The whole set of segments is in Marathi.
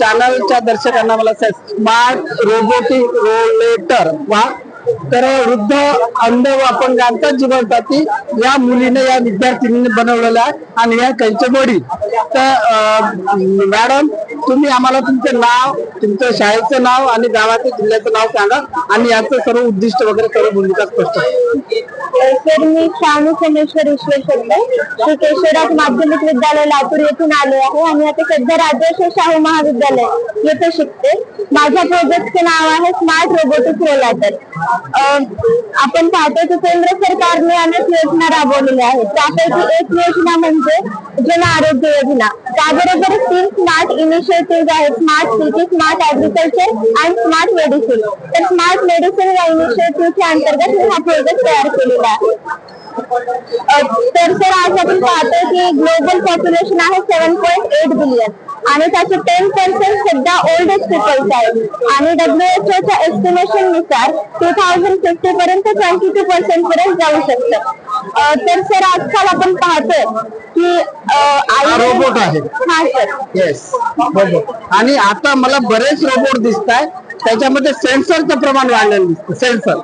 चॅनलच्या दर्शकांना मला स्मार्ट रोबोटिक रोलेटर वा? तर वृद्ध अंध व अपंगांचा जीवनसाथी या मुलीने या विद्यार्थिनीने बनवलेला आहे आणि या त्यांचे वडील. तर अं, मॅडम तुम्ही आम्हाला तुमचं नाव तुमचं शाळेचं नाव आणि गावाचं जिल्ह्याचं नाव सांगा आणि याचं सर्व उद्दिष्ट वगैरे सर्व भूमिका स्पष्ट सर मी श्यामू सोमेश्वर विश्वेश्वर केशवराज माध्यमिक विद्यालय लातूर येथून आले आहे आणि आता सध्या राजेश्वर शाहू महाविद्यालय येथे शिकते. माझ्या प्रोजेक्टचे नाव आहे स्मार्ट रोबोटिक रोलाटर आपण पाहतो की केंद्र सरकारने अनेक योजना राबवलेल्या आहेत. त्यापैकी एक योजना म्हणजे जन आरोग्य योजना. त्याबरोबर तीन स्मार्ट इनिशिएटिव्ह इनिशिएटिव्ह आहेत smart city smart agriculture and smart medicine तर स्मार्ट मेडिसिन या इनिशिएटिव्हच्या अंतर्गत हा प्रोजेक्ट तयार केलेला आहे. तर सर आज आपण पाहतो की ग्लोबल पॉप्युलेशन आहे सेव्हन पॉईंट एट बिलियन आणि त्याचे टेन पर्सेंट सध्या ओल्ड एज पीपल्स आहेत. आणि डब्ल्यूएचओच्या एस्टिमेशननुसार टू थाउजंड फिफ्टी पर्यंत ट्वेंटी टू पर्सेंट पर्यंत जाऊ शकतं. तर सर आजकाल आपण पाहतो की हा रोबोट आहे. हा सर. येस आणि आता मला बरेच रोबोट दिसत आहेत त्याच्यामध्ये सेन्सरचं प्रमाण वाढलेलं दिसतं सेन्सर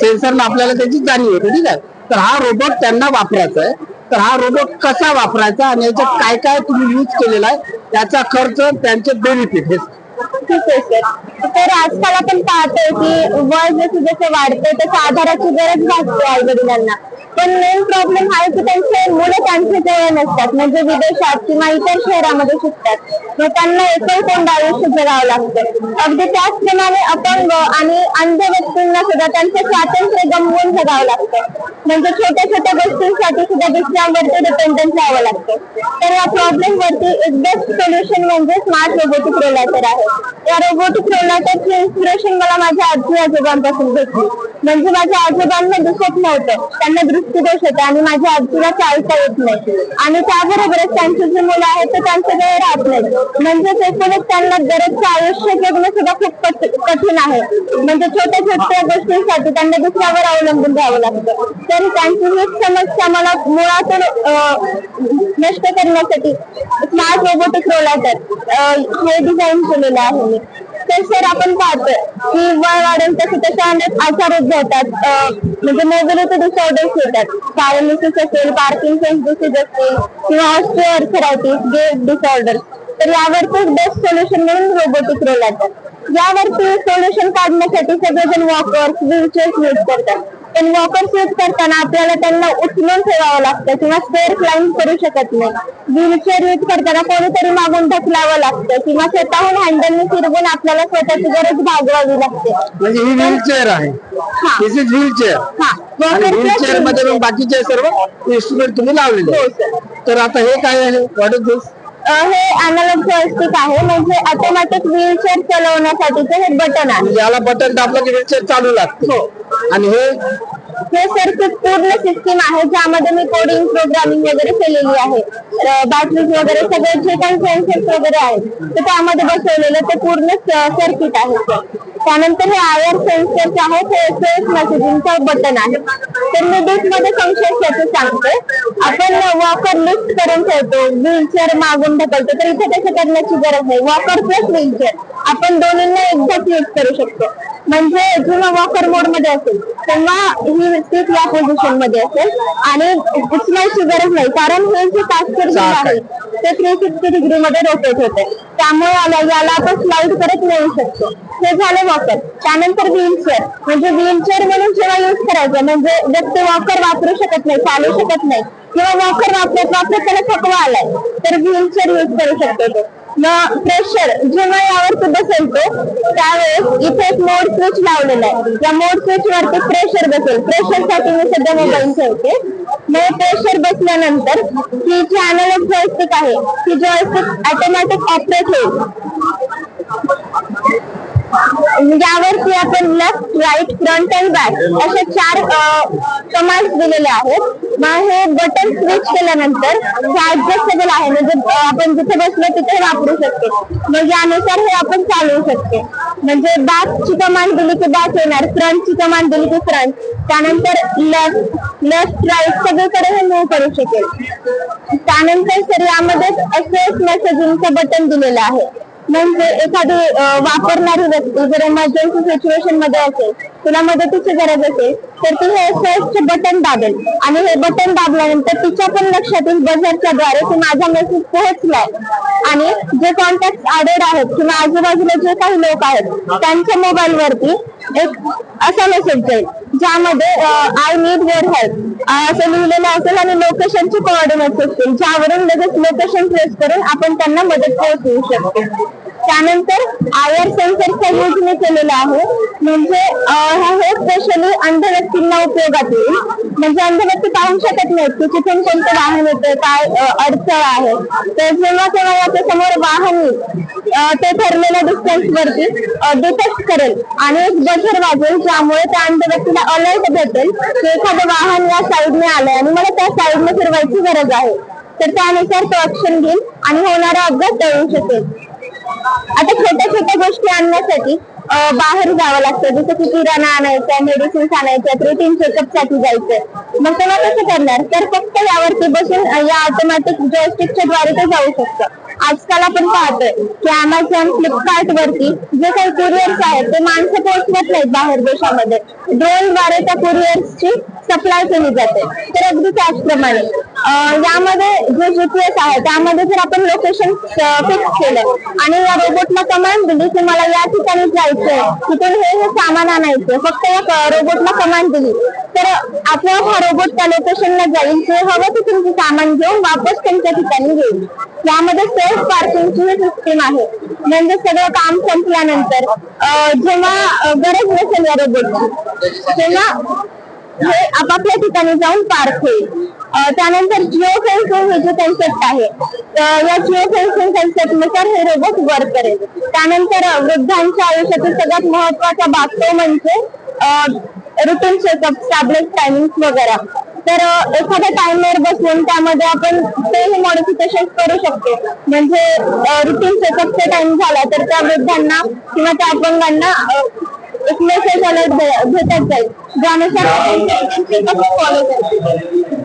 सेन्सरनं आपल्याला त्याची जाणीव होते ठीक आहे. तर हा रोबोट त्यांना वापरायचा आहे. तर हा रोबोट कसा वापरायचा आणि याच्यात काय काय तुम्ही यूज केलेला आहे त्याचा खर्च त्यांचे बेनिफिट हे ठीक आहे सर. तर आजकाल आपण पाहतोय की वय जसं जसं वाढतंय तसं आधाराची गरज भासते आई वडिलांना. पण मेन प्रॉब्लेम आहे की त्यांचे मुलं त्यांचे जवळ नसतात. म्हणजे विदेशात किंवा इतर शहरामध्ये शिकतात. मग त्यांना एकलकोंड आयुष्य जगावं लागतं. अगदी त्याचप्रमाणे अपंग आणि अंध व्यक्तींना सुद्धा त्यांचं स्वातंत्र्य गमवून जगावं लागतं. म्हणजे छोट्या छोट्या गोष्टींसाठी सुद्धा दुसऱ्यांवरती डिपेंडन्स राहावं लागतं. तर या प्रॉब्लेम वरती एक बेस्ट सोल्युशन म्हणजे स्मार्ट रोबोटिक रोलाटर आहे. या रोबोटिक रोलाटरची इन्स्पिरेशन मला माझ्या आजी आजोबांपासून भेटली. म्हणजे माझ्या आजोबांना दिसत नव्हतं त्यांना दृष्टीदोष होता आणि माझ्या आजीला चालता येत नाही आणि त्याबरोबरच त्यांचे जे मुलं आहेत ते त्यांच्याजवळ राहत नाही. म्हणजेच एकूणच त्यांना दररोजचं आयुष्य जगणं सुद्धा खूप कठीण आहे. म्हणजे छोट्या छोट्या गोष्टींसाठी त्यांना दुसऱ्यावर अवलंबून राहावं लागतं. तर त्यांची ही समस्या मला मुळातून नष्ट करण्यासाठी स्मार्ट रोबोटिक रोलाटर हे डिझाईन केलेलं आहे मी. तर सर आपण पाहतोय. की वय वाढेल तसे तशा अनेक आजार उद्भवतात अं, म्हणजे मोबिलिटी डिसऑर्डर्स येतात. पॅरालिसिस असेल पार्किन्सन्स डिसीज असतील किंवा ऑस्टिओआर्थरायटिस गेट डिसऑर्डर तर यावरती बेस्ट सोल्युशन म्हणून रोबोटिक रोलाटर यावरती सोल्युशन काढण्यासाठी सगळेजण वॉकर्स व्हीलचेअर्स यूज करतात. पण वॉकर्स यूज करताना आपल्याला त्यांना उचलून ठेवावं लागतं किंवा स्टेअर क्लाइंब करू शकत नाही. व्हीलचेअर यूज करताना कोणीतरी मागून ढकलावं लागतं किंवा स्वतःहून हँडलने फिरवून आपल्याला स्वतःची गरज भागवावी लागते. म्हणजे ही व्हीलचेअर आहे. दिस इज व्हीलचेअरमध्ये मग बाकीचे सर्व इन्स्ट्रुमेंट तुम्ही लावलेले हो. तर आता हे काय आहे? व्हॉट इज दिस हे अॅनालॉग जॉयस्टिक आहे म्हणजे ऑटोमॅटिक व्हीलचेअर चालवण्यासाठीचे हे बटन आहे. याला बटन दाबलं की व्हीलचेअर चालू लागते. आणि हे? हे सर्किट पूर्ण सिस्टीम आहे ज्यामध्ये मी कोडिंग प्रोग्रामिंग वगैरे केलेली आहे. बॅटरीज वगैरे सगळे जे काही सेन्सर्स वगैरे आहेत ते त्यामध्ये बसवलेलं ते पूर्ण सर्किट आहे. त्यानंतर हे आयर सेन्सर्स आहेत हे सेल्फ मेसेजिंगचं बटन आहे. तर मी मध्ये फंक्शन त्याचे सांगते. आपण वॉकर लिफ्ट करून ठेवतो. व्हीलचेअर मागून ढकलतो. तर इथे तसं करण्याची गरज नाही. वॉकर प्लस व्हीलचेअर आपण दोन्हींना एकदाच यूज करू शकतो. म्हणजे जेव्हा वॉकर मोडमध्ये असेल तेव्हा ही सीट या पोझिशनमध्ये असेल. आणि उचलायची गरज नाही. कारण हे जे चाक आहे ते थ्री सिक्स्टी डिग्री मध्ये रोटेट होते. त्यामुळे याला आपण स्लाइड करत नेऊ शकतो. हे झालं वॉकर त्यानंतर व्हीलचेअर म्हणजे व्हीलचेअर म्हणून जेव्हा युज करायचं म्हणजे व्यक्ती वॉकर वापरू शकत नाही चालू शकत नाही. किंवा वॉकर वापरत वापरत त्याला थकवा आलाय तर व्हीलचेअर युज करू शकतो मग प्रेशर जेव्हा यावरती सुद्धा तो त्यावेळेस इथे एक मोड स्विच लावलेला आहे. या मोड स्विच वरती प्रेशर बसेल. प्रेशरसाठी मी सध्या मोबाईल ठेवते. मग प्रेशर बसल्यानंतर ही जी अॅनालॉग जॉयस्टिक आहे. ती जॉयस्टिक ऑटोमॅटिक ऑपरेट होईल. यावरती आपण left right front and back असे चार कमांड दिलेले आहेत. मग हे बटन स्विच केल्यानंतर हे ऍडजस्टेबल आहे. म्हणजे आपण जिथे बसलो तिथे वापरू शकते. मग यानुसार हे आपण चालवू शकते. म्हणजे बॅकची कमांड दिली की बॅक येणार फ्रंटची कमांड दिली की फ्रंट त्यानंतर लेफ्ट लेफ्ट राईट सगळीकडे हे मूव्ह करू शकेल. त्यानंतर सर यामध्ये एस एस मेसेजिंगचं बटन दिलेलं आहे. म्हणजे एखादी वापरणारी व्यक्ती जर इमर्जन्सी सिच्युएशनमध्ये असेल तुला मदतीची गरज असेल तर तू हे सर्चचे बटन दाबेल. आणि हे बटन दाबल्यानंतर तिच्या पण लक्षात येईल बझरच्या द्वारे की माझा मेसेज पोहोचलाय. आणि जे कॉन्टॅक्ट आडेड आहेत किंवा आजूबाजूला जे काही लोक आहेत त्यांच्या मोबाईल वरती एक असा मेसेज जाईल ज्यामध्ये आय नीड युअर हेल्प असं लिहिलेलं असेल आणि लोकेशनचे कोऑर्डिनेट्स असतील ज्यावरून लगेच लोकेशन ट्रेस करून आपण त्यांना मदत पोहोचवू शकतो. त्यानंतर आयर सेन्सरचा यूज मी केलेला आहे म्हणजे अं, हे स्पेशली अंध व्यक्तींना उपयोगात येईल. म्हणजे अंध व्यक्ती पाहू शकत नाहीत की तिथून कोणतं वाहन येतं काय अडचण आहे. तर जेव्हा केव्हा याच्या समोर वाहन ते ठरलेल्या डिस्टन्स वरती डिटेक्ट करेल. आणि एक बजर वाजेल ज्यामुळे त्या अंध व्यक्तीला अलर्ट भेटेल की एखादं वाहन या साईडने आलंय आणि मला त्या साईडने फिरवायची गरज आहे. तर त्यानुसार तो ऍक्शन घेईल आणि होणारा अपघात टळू शकेल. आता छोट्या छोट्या गोष्टी आणण्यासाठी बाहेर जावं लागतं. जसं की किराणा आणायचा मेडिसिन्स आणायच्या रुटीन चेकअपसाठी जायचं. मग तेव्हा कसं करणार? तर फक्त यावरती बसून या ऑटोमॅटिक जॉयस्टिकच्या द्वारे ते जाऊ शकतं. आजकाल आपण पाहतोय की अमेझॉन फ्लिपकार्ट वरती जे काही कुरिअर्स आहेत ते माणसं पोहोचवत नाहीत बाहेर देशामध्ये. ड्रोनद्वारे त्या कुरिअर्सची सप्लाय केली जाते. तर अगदी त्याचप्रमाणे यामध्ये जे जीपीएस आहे त्यामध्ये जर आपण लोकेशन फिक्स केलं आणि या रोबोटला कमांड दिली की मला या ठिकाणी जायचंय तिथून हे हे सामान आणायचं फक्त या रोबोटला कमांड दिली तर आपोआप हा रोबोट त्या लोकेशनला जाईल जे हवं तिथून तुमचं सामान घेऊन वापस त्यांच्या ठिकाणी घेईल यामध्ये सेल्फ पार्किंगची सिस्टीम आहे. म्हणजे सगळं काम संपल्यानंतर जेव्हा गरज नसेल या रोबोटची तेव्हा हे आपापल्या ठिकाणी जाऊन पार होईल. त्यानंतर जिओ फेन्सिंग हे जे कन्सेप्ट आहे या जिओ फेन्सिंग कन्सेप्टनुसार हे रोबोट वर्क करेल. त्यानंतर वृद्धांच्या आयुष्यातील सगळ्यात महत्त्वाचा भाग तो म्हणजे रुटीन चेकअप टॅबलेट टायमिंग वगैरे. तर एखाद्या टाइमर बसून त्यामध्ये आपण ते मॉडिफिकेशन करू शकतो. म्हणजे रुटीन चेकअपचा टाइम झाला तर त्या वृद्धांना किंवा त्या अपंगांना अं, एक मेसेज अलर्ट भेटत जाईल फॉलो करतो.